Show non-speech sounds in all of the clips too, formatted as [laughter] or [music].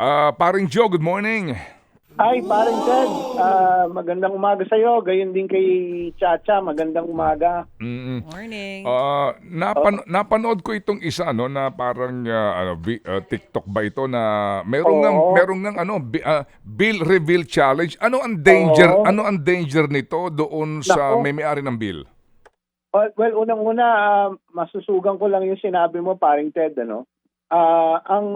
Ah, paring Joe, good morning. Ay, paring Ted, ah, magandang umaga sa iyo. Gayon din kay Chacha, magandang umaga. Mm. Morning. Ah, napan- napanood ko itong isa no na parang ah, ano vi- ah, TikTok ba ito na meron Oo. ng meron ng ano bi- ah, bill reveal challenge. Ano ang danger? Oo. Ano ang danger nito doon sa Nako. may-ari ng bill? Well, well unang-una, ah, masusugan ko lang yung sinabi mo, paring Ted, ano? Ah, ang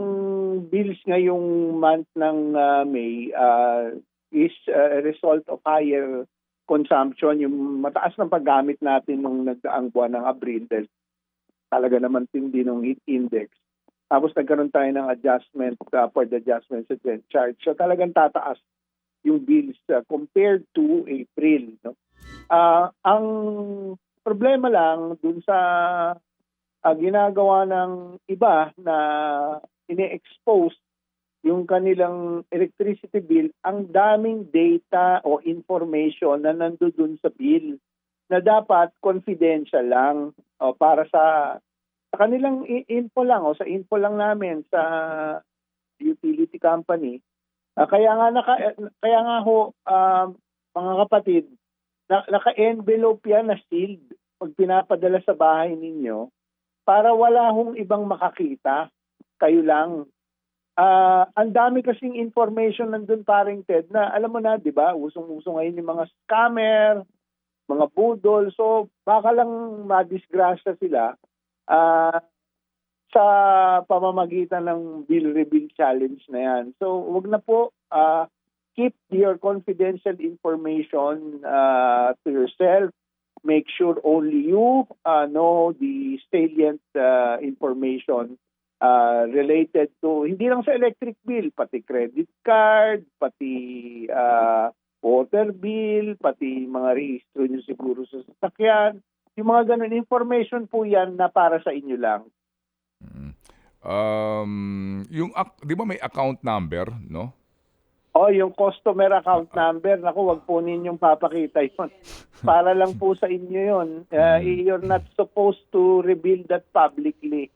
bills ngayong month ng ah, May ah, is a result of higher consumption, yung mataas ng paggamit natin nung nagdaang buwan ng Abril dahil talaga naman tindi ng heat index. Tapos nagkaroon tayo ng adjustment, uh, for the adjustment sa rent charge. So talagang tataas yung bills ah, compared to April. No? Ah, ang problema lang dun sa ah, ginagawa ng iba na ine-expose yung kanilang electricity bill, ang daming data o information na nandoon sa bill na dapat confidential lang o para sa sa kanilang info lang o sa info lang namin sa utility company. Ah, kaya nga naka, kaya nga ho ah, mga kapatid, na, naka-envelope yan na sealed pag pinapadala sa bahay ninyo para wala hong ibang makakita. Kayo lang. Ah, ang dami kasing information nandun paring Ted na alam mo na, 'di ba? Usong-uso ngayon yung mga scammer, mga budol. So baka lang madisgrasya sila ah, sa pamamagitan ng bill reveal challenge na yan. So wag na po ah, keep your confidential information uh, to yourself. Make sure only you uh, know the salient uh, information uh, related to hindi lang sa electric bill, pati credit card, pati uh, water bill, pati mga rehistro nyo siguro sa sasakyan. Yung mga ganun information po yan na para sa inyo lang. Um, yung 'di ba may account number, no? O, yung customer account number, naku, wag po ninyong papakita yun. [laughs] Para lang po sa inyo yun. Uh, you're not supposed to reveal that publicly.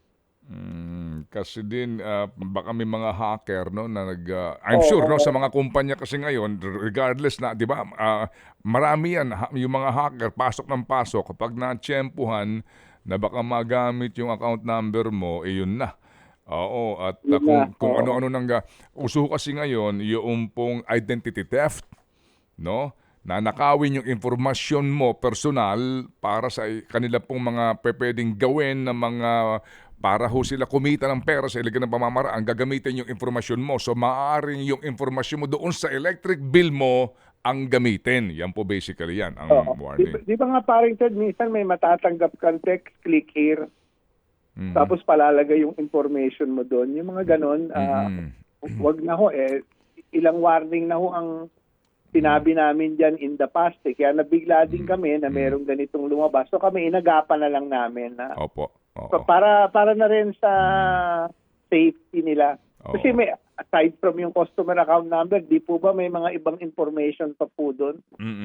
Mm, kasi din ah, baka may mga hacker no na nag ah, I'm Oo, sure no sa mga kumpanya kasi ngayon regardless na 'di ba ah, marami yan yung mga hacker pasok ng pasok kapag na-tsempuhan na baka magamit yung account number mo eh yun na. Oo, at ah, Yun kung, na, kung ano-ano nang ga- uso kasi ngayon yung pong identity theft, no? Na nakawin yung informasyon mo personal para sa kanila pong mga pwedeng gawin ng mga para ho sila kumita ng pera sa iligan ng pamamaraan, gagamitin yung informasyon mo. So maaaring yung informasyon mo doon sa electric bill mo ang gamitin. Yan po basically yan, ang Oo. Di, warning. ba- di ba nga paring Ted, minsan may matatanggap kang text, click here, Mhm. tapos palalagay yung information mo doon. Yung mga ganon, ah, Mhm. wag na ho eh. Ilang warning na ho ang sinabi namin dyan in the past. Eh. Kaya nabigla din kami na merong ganitong lumabas. So kami inagapan na lang namin na Opo. Oo. Pa- para para na rin sa safety nila. Oo. Kasi may aside from yung customer account number, di po ba may mga ibang information pa po doon?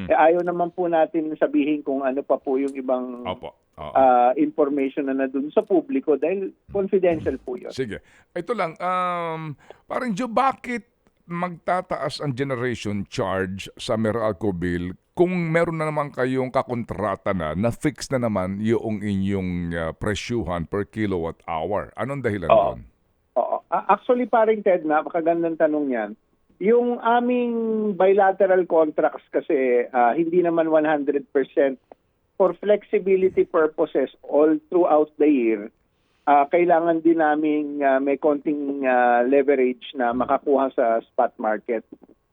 Eh, ayaw naman po natin sabihin kung ano pa po yung ibang Opo. Oo. ah, information na nandun sa publiko dahil confidential po yun. Sige. Ito lang, um, parang Joe, bakit magtataas ang generation charge sa Meralco bill kung meron na naman kayong kakontrata na na fix na naman yung inyong uh, presyuhan per kilowatt hour? Anong dahilan Oo. doon? Oo. A- Actually, paring Ted, na makagandang tanong yan. Yung aming bilateral contracts kasi ah, hindi naman 100% for flexibility purposes all throughout the year, ah, kailangan din namin ah, may konting ah, leverage na makakuha sa spot market.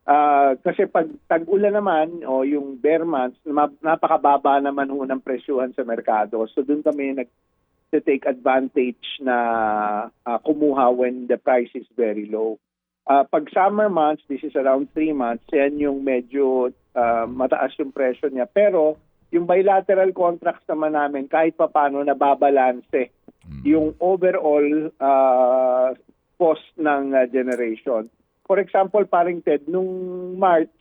Ah, kasi pag tag-ulan naman o yung bare months, napakababa naman ho ng presyuhan sa merkado. So doon kami nag to take advantage na ah, kumuha when the price is very low. Ah, pag summer months, this is around 3 months, yan yung medyo ah, mataas yung presyo niya. Pero yung bilateral contracts naman namin, kahit pa paano nababalanse yung overall ah, cost ng ah, generation. For example, paring Ted, nung March,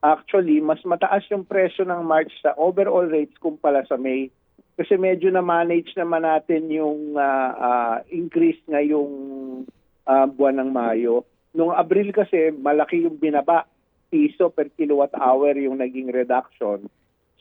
actually, mas mataas yung presyo ng March sa overall rates kumpara sa May. Kasi medyo na-manage naman natin yung ah, ah, increase ngayong ah, buwan ng Mayo. Nung Abril kasi, malaki yung binaba. Piso per kilowatt hour yung naging reduction.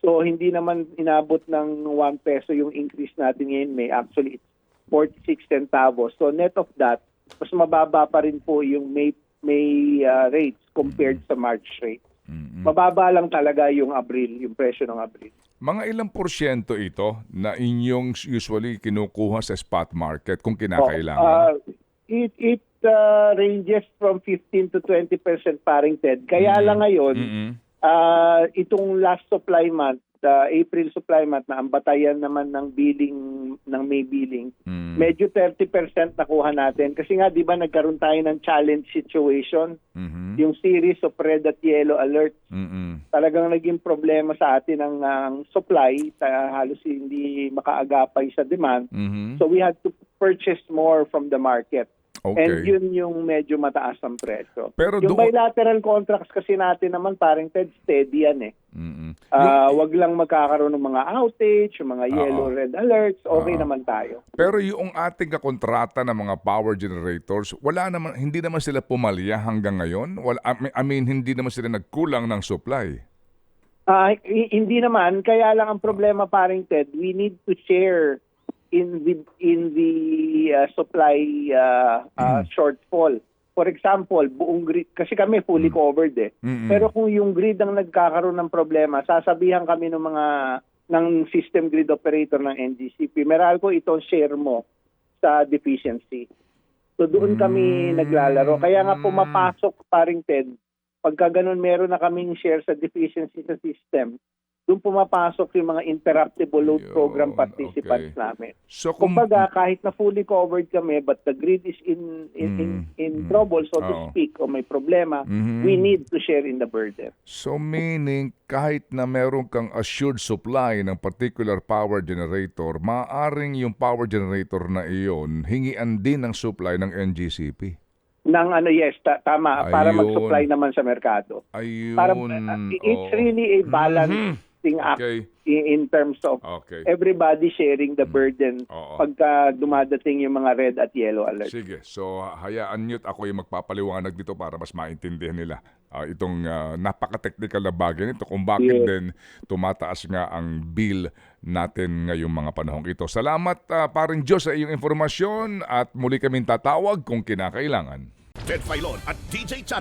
So, hindi naman inabot ng 1 peso yung increase natin ngayon. May actually, it's 46 centavos. So, net of that, mas mababa pa rin po yung May, May uh, rates compared sa March rate. Mm-mm. Mababa lang talaga yung Abril, yung presyo ng Abril. Mga ilang porsyento ito na inyong usually kinukuha sa spot market kung kinakailangan? Uh, it it uh, ranges from 15 to 20 percent paring Ted. Kaya Mhm. lang ngayon, Mm-mm. Uh, itong last supply month, the April supply month na ang batayan naman ng billing ng May billing, Mm. medyo 30% nakuha natin. Kasi nga, di ba, nagkaroon tayo ng challenge situation. Mhm. Yung series of red at yellow alert, Mm-mm. talagang naging problema sa atin ang, ang supply. Ta- halos hindi makaagapay sa demand. Mhm. So we had to purchase more from the market. And Okay. yun yung medyo mataas ang presyo. Pero yung doon- bilateral contracts kasi natin naman parang Ted steady yan eh. Mm-mm. Ah, wag lang magkakaroon ng mga outage, yung mga yellow Oo. red alerts, okay Oo. naman tayo. Pero yung ating kakontrata ng mga power generators, wala naman hindi naman sila pumalya hanggang ngayon. Wala I mean- hindi naman sila nagkulang ng supply. Hi- hindi naman kaya lang ang problema paring Ted, we need to share in the in the ah, supply ah, ah, Mm. shortfall. For example, buong grid kasi kami fully covered eh. Mm-mm. Pero kung yung grid ang nagkakaroon ng problema, sasabihan kami ng mga ng system grid operator ng NGCP, Meralco, ito share mo sa deficiency. So doon kami Mm. naglalaro. Kaya nga pumapasok paring Ted, pagka ganun meron na kaming share sa deficiency sa system, doon pumapasok yung mga interruptible load Yun, program participants okay. namin. So kung Kumbaga, kahit na fully covered kami, but the grid is in in in, Mm, in mm. trouble, so to Oo. speak, o may problema, Mhm. we need to share in the burden. So meaning kahit na meron kang assured supply ng particular power generator, maaring yung power generator na iyon hingian din ng supply ng NGCP. Nang ano, yes, ta- tama, para Ayun. mag-supply naman sa merkado. Ayun. Para, uh, it's oo. really a balancing act Okay. in, in terms of Okay. everybody sharing the burden Oo. pagka dumadating yung mga red at yellow alert. Sige, so hayaan nyo't ako yung magpapaliwanag dito para mas maintindihan nila ah, itong ah, napaka-technical na bagay nito kung bakit Yes. din tumataas nga ang bill natin ngayong mga panahong ito. Salamat uh, paring Diyos sa iyong informasyon at muli kaming tatawag kung kinakailangan. Ted Filon at DJ Chat